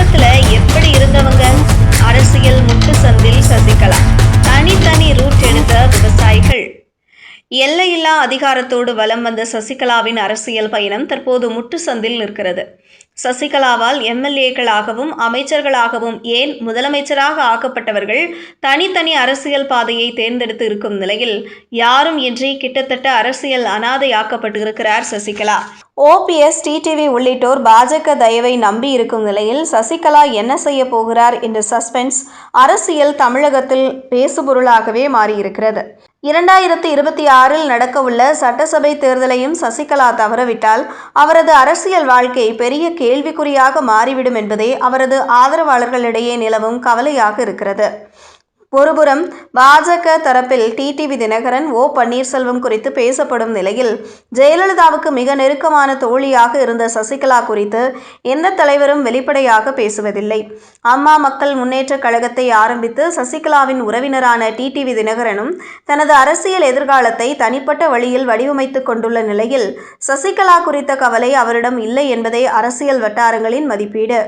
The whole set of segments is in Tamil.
எப்படி இருந்தவங்க? அரசியல் முட்டு சந்தில் சசிகலா தனித்தனி ரூட் எடுத்த எல்லையில்லா அதிகாரத்தோடு வலம் வந்த சசிகலாவின் அரசியல் பயணம் தற்போது முட்டுச்சந்தில் நிற்கிறது. சசிகலாவால் எம்எல்ஏக்களாகவும் அமைச்சர்களாகவும் ஏன் முதலமைச்சராக ஆக்கப்பட்டவர்கள் தனித்தனி அரசியல் பாதையை தேர்ந்தெடுத்து இருக்கும் நிலையில் யாரும் இன்றி கிட்டத்தட்ட அரசியல் அனாதையாக்கப்பட்டிருக்கிறார் சசிகலா. ஓபிஎஸ் டிடிவி உள்ளிட்டோர் பாஜக தயவை நம்பி இருக்கும் நிலையில் சசிகலா என்ன செய்ய போகிறார் என்ற சஸ்பென்ஸ் அரசியல் தமிழகத்தில் பேசுபொருளாகவே மாறியிருக்கிறது. இரண்டாயிரத்து இருபத்தி ஆறில் நடக்கவுள்ள சட்டசபை தேர்தலையும் சசிகலா தவறவிட்டால் அவரது அரசியல் வாழ்க்கை பெரிய கேள்விக்குறியாக மாறிவிடும் என்பதே அவரது ஆதரவாளர்களிடையே நிலவும் கவலையாக இருக்கிறது. ஒருபுறம் பாஜக தரப்பில் டிடிவி தினகரன் ஓ பன்னீர்செல்வம் குறித்து பேசப்படும் நிலையில் ஜெயலலிதாவுக்கு மிக நெருக்கமான தோழியாக இருந்த சசிகலா குறித்து எந்த தலைவரும் வெளிப்படையாக பேசுவதில்லை. அம்மா மக்கள் முன்னேற்ற கழகத்தை ஆரம்பித்து சசிகலாவின் உறவினரான டிடிவி தினகரனும் தனது அரசியல் எதிர்காலத்தை தனிப்பட்ட வழியில் வடிவமைத்துக் கொண்டுள்ள நிலையில் சசிகலா குறித்த கவலை அவரிடம் இல்லை என்பதே அரசியல் வட்டாரங்களின் மதிப்பீடு.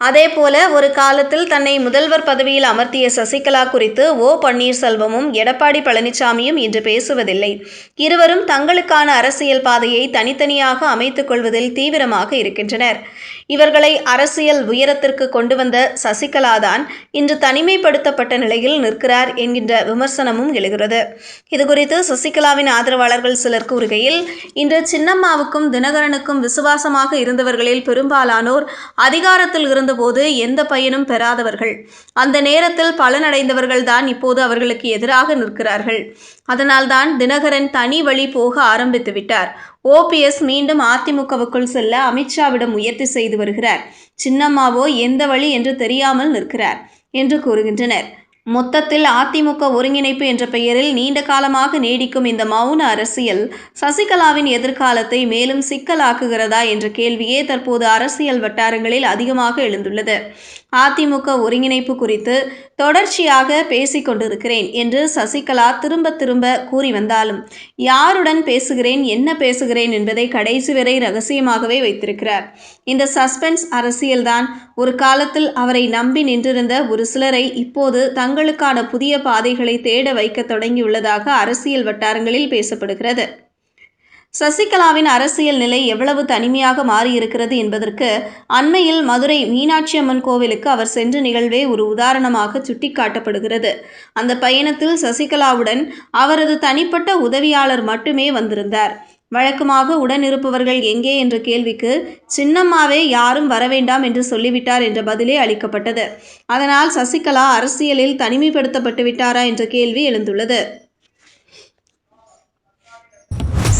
அதேபோல ஒரு காலத்தில் தன்னை முதல்வர் பதவியில் அமர்த்திய சசிகலா குறித்து ஓ. பன்னீர்செல்வமும் எடப்பாடி பழனிசாமியும் இன்று பேசுவதில்லை. இருவரும் தங்களுக்கான அரசியல் பாதையை தனித்தனியாக அமைத்துக் கொள்வதில் தீவிரமாக இருக்கின்றனர். இவர்களை அரசியல் உயரத்திற்கு கொண்டு வந்த சசிகலா தான் இன்று தனிமைப்படுத்தப்பட்ட நிலையில் நிற்கிறார் என்கின்ற விமர்சனமும் எழுகிறது. இதுகுறித்து சசிகலாவின் ஆதரவாளர்கள் சிலர் கூறுகையில் இன்று சின்னம்மாவுக்கும் தினகரனுக்கும் விசுவாசமாக இருந்தவர்களில் பெரும்பாலானோர் அதிகாரத்தில் இருந்தபோது எந்த பயனும் பெறாதவர்கள். அந்த நேரத்தில் பலனடைந்தவர்கள் தான் இப்போது அவர்களுக்கு எதிராக நிற்கிறார்கள். அதனால்தான் தினகரன் தனி வழி போக ஆரம்பித்து விட்டார். ஓபிஎஸ் மீண்டும் அதிமுகவுக்குள் செல்ல அமித்ஷாவிடம் முயற்சி செய்து வருகிறார். சின்னம்மாவோ எந்த வழி என்று தெரியாமல் நிற்கிறார் என்று கூறுகின்றனர். மொத்தத்தில் அதிமுக ஒருங்கிணைப்பு என்ற பெயரில் நீண்ட காலமாக நீடிக்கும் இந்த மௌன அரசியல் சசிகலாவின் எதிர்காலத்தை மேலும் சிக்கலாக்குகிறதா என்ற கேள்வியே தற்போது அரசியல் வட்டாரங்களில் அதிகமாக எழுந்துள்ளது. அதிமுக ஒருங்கிணைப்பு குறித்து தொடர்ச்சியாக பேசிக்கொண்டிருக்கிறேன் என்று சசிகலா திரும்ப திரும்ப கூறி வந்தாலும் யாருடன் பேசுகிறேன் என்ன பேசுகிறேன் என்பதை கடைசி வரை ரகசியமாகவே வைத்திருக்கிறார். இந்த சஸ்பென்ஸ் அரசியல்தான். ஒரு காலத்தில் அவரை நம்பி நின்றிருந்த ஒரு சிலரை இப்போது தங்களுக்கான புதிய பாதைகளை தேட வைக்க தொடங்கியுள்ளதாக அரசியல் வட்டாரங்களில் பேசப்படுகிறது. சசிகலாவின் அரசியல் நிலை எவ்வளவு தனிமையாக மாறியிருக்கிறது என்பதற்கு அண்மையில் மதுரை மீனாட்சி அம்மன் கோவிலுக்கு அவர் சென்ற நிகழ்வே ஒரு உதாரணமாக சுட்டிக்காட்டப்படுகிறது. அந்த பயணத்தில் சசிகலாவுடன் அவரது தனிப்பட்ட உதவியாளர் மட்டுமே வந்திருந்தார். வழக்கமாக உடன் இருப்பவர்கள் எங்கே என்ற கேள்விக்கு சின்னம்மாவே யாரும் வரவேண்டாம் என்று சொல்லிவிட்டார் என்ற பதிலே அளிக்கப்பட்டது. அதனால் சசிகலா அரசியலில் தனிமைப்படுத்தப்பட்டு விட்டாரா என்ற கேள்வி எழுந்துள்ளது.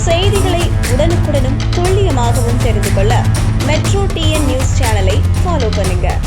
செய்திகளை உடனுக்குடனும் துல்லியமாகவும் தெரிந்து கொள்ள மெட்ரோ டிஎன் நியூஸ் சேனலை ஃபாலோ பண்ணுங்கள்